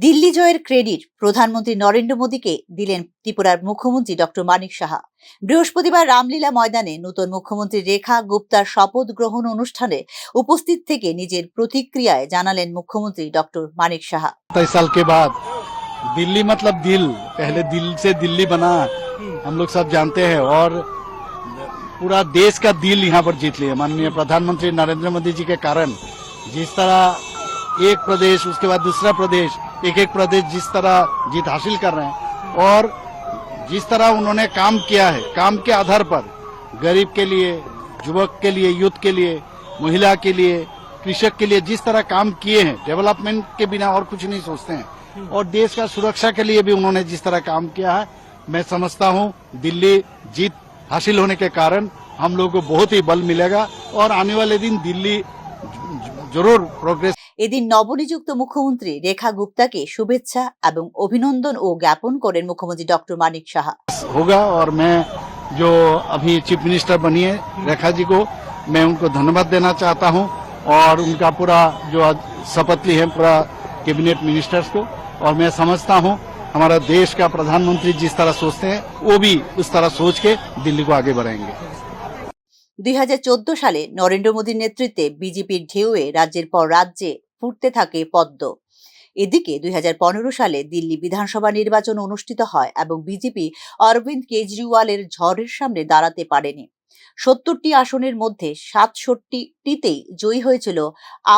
দিল্লি জয়ের ক্রেডিট প্রধানমন্ত্রী নরেন্দ্র মোদীকে দিলেন ত্রিপুরার মুখ্যমন্ত্রী ডক্টর মানিক সাহা বৃহস্পতিবার রামলীলা ময়দানে নতুন মুখ্যমন্ত্রী রেখা গুপ্তার শপথ গ্রহণ অনুষ্ঠানে উপস্থিত থেকে নিজের প্রতিক্রিয়ায় জানালেন মুখ্যমন্ত্রী ডক্টর মানিক সাহা सत्ताईस साल के बाद दिल्ली मतलब दिल पहले दिल से दिल्ली बना हम लोग सब जानते हैं और पूरा देश का दिल यहाँ पर जीत लिया माननीय प्रधानमंत्री नरेंद्र मोदी जी के कारण जिस तरह एक प्रदेश, उसके बाद दूसरा प्रदेश एक एक प्रदेश जिस तरह जीत हासिल कर रहे हैं। और जिस तरह उन्होंने काम किया है, काम के आधार पर, गरीब के लिए, युवक के लिए यूथ के लिए, महिला के लिए, कृषक के लिए जिस तरह काम किए हैं, डेवलपमेंट के बिना और कुछ नहीं सोचते हैं। और देश का सुरक्षा के लिए भी उन्होंने जिस तरह काम किया है, मैं समझता हूँ दिल्ली जीत हासिल होने के कारण हम लोगों को बहुत ही बल मिलेगा। और आने वाले दिन दिल्ली ज़रूर प्रोग्रेस এদিন নবনিযুক্ত মুখ্যমন্ত্রী রেখা গুপ্তাকে শুভেচ্ছা এবং অভিনন্দন ও জ্ঞাপন করেন মুখ্যমন্ত্রী ডক্টর মানিক সাহা होगा और मैं जो अभी चीफ मिनिस्टर बनी है रेखा जी को मैं उनको धन्यवाद देना चाहता हूं और उनका पूरा जो आज शपथ ली है पूरा कैबिनेट मिनिस्टर्स को और मैं समझता हूं हमारा देश का प्रधानमंत्री जिस तरह सोचते हैं वो भी उस तरह सोच के दिल्ली को आगे बढ़ाएंगे দুই সালে নরেন্দ্র মোদীর নেতৃত্বে বিজেপির ঢেউয়ে রাজ্যের পর রাজ্যে ফুটতে থাকে পদ্ম। এদিকে দুই হাজার পনেরো সালে দিল্লি বিধানসভা নির্বাচন অনুষ্ঠিত হয় এবং বিজেপি অরবিন্দ কেজরিওয়ালের ঝড়ের সামনে দাঁড়াতে পারেনি। সত্তরটি আসনের মধ্যে সাতষট্টিটিতেই জয়ী হয়েছিল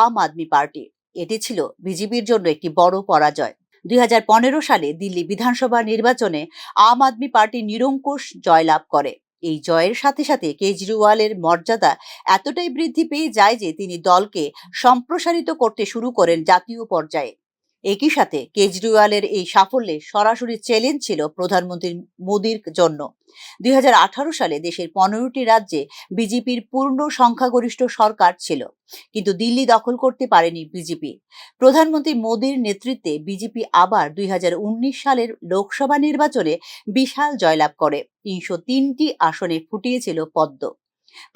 আম আদমি পার্টি। এটি ছিল বিজেপির জন্য একটি বড় পরাজয়। দুই হাজার পনেরো সালে দিল্লি বিধানসভা নির্বাচনে আম আদমি পার্টি নিরঙ্কুশ জয়লাভ করে। এই জয়ের সাথে সাথে কেজরিওয়ালের মর্যাদা এতটাই বৃদ্ধি পেয়ে যায় যে তিনি দলকে সম্প্রসারিত করতে শুরু করেন জাতীয় পর্যায়ে। একই সাথে কেজরিওয়ালের এই সাফল্যে সরাসরি চ্যালেঞ্জ ছিল প্রধানমন্ত্রী মোদীর জন্য। দুই হাজার আঠারো সালে দেশের পনেরোটি রাজ্যে বিজেপির পূর্ণ সংখ্যাগরিষ্ঠ সরকার ছিল, কিন্তু দিল্লি দখল করতে পারেনি বিজেপি। প্রধানমন্ত্রী মোদীর নেতৃত্বে বিজেপি আবার দুই হাজার উনিশ সালের লোকসভা নির্বাচনে বিশাল জয়লাভ করে, তিনশো তিনটি আসনে ফুটিয়েছিল পদ্ম।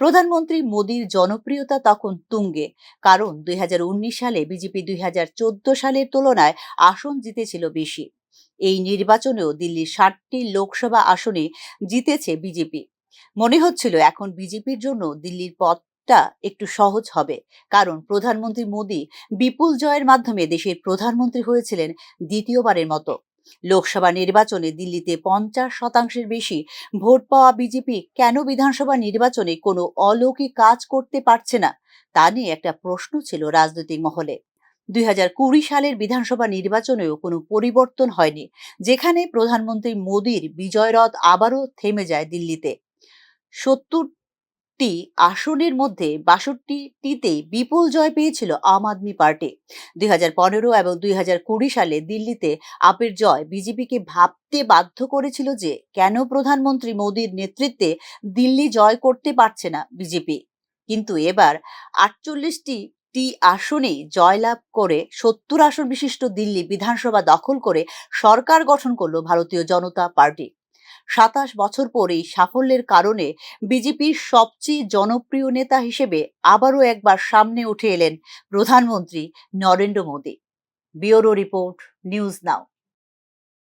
প্রধানমন্ত্রী মোদীর জনপ্রিয়তা তখন তুঙ্গে, কারণ দুই হাজার উনিশ সালে বিজেপি দুই হাজার চোদ্দ সালের তুলনায় আসন জিতেছিল বেশি। এই নির্বাচনেও দিল্লির ষাটটি লোকসভা আসনে জিতেছে বিজেপি। মনে হচ্ছিল এখন বিজেপির জন্য দিল্লির পথটা একটু সহজ হবে, কারণ প্রধানমন্ত্রী মোদী বিপুল জয়ের মাধ্যমে দেশের প্রধানমন্ত্রী হয়েছিলেন দ্বিতীয়বারের মতো। লোকসভা নির্বাচনে দিল্লিতে পঞ্চাশ শতাংশের বেশি ভোট পাওয়া বিজেপি কেন বিধানসভা নির্বাচনে কোনো অলৌকিক কাজ করতে পারছে না? তা নিয়ে একটা প্রশ্ন ছিল রাজনৈতিক মহলে। দুই হাজার কুড়ি সালের বিধানসভা নির্বাচনেও কোনো পরিবর্তন হয়নি, যেখানে প্রধানমন্ত্রী মোদীর বিজয়রথ আবারও থেমে যায় দিল্লিতে। সত্তরটি আসনের মধ্যে বাষট্টিটিতে বিপুল জয় পেয়েছিল আম আদমি পার্টি। দুই হাজার পনেরো এবং দুই হাজার কুড়ি সালে দিল্লিতে আপের জয় বিজেপিকে ভাবতে বাধ্য করেছিল যে কেন প্রধানমন্ত্রী মোদীর নেতৃত্বে দিল্লি জয় করতে পারছে না বিজেপি। কিন্তু এবার আটচল্লিশটি টি আসনেই জয়লাভ করে সত্তর আসন বিশিষ্ট দিল্লি বিধানসভা দখল করে সরকার গঠন করল ভারতীয় জনতা পার্টি। সাতাশ বছর পর এই সাফল্যের কারণে বিজেপির সবচেয়ে জনপ্রিয় নেতা হিসেবে আবারও একবার সামনে উঠে এলেন প্রধানমন্ত্রী Narendra Modi. Bureau report, news now.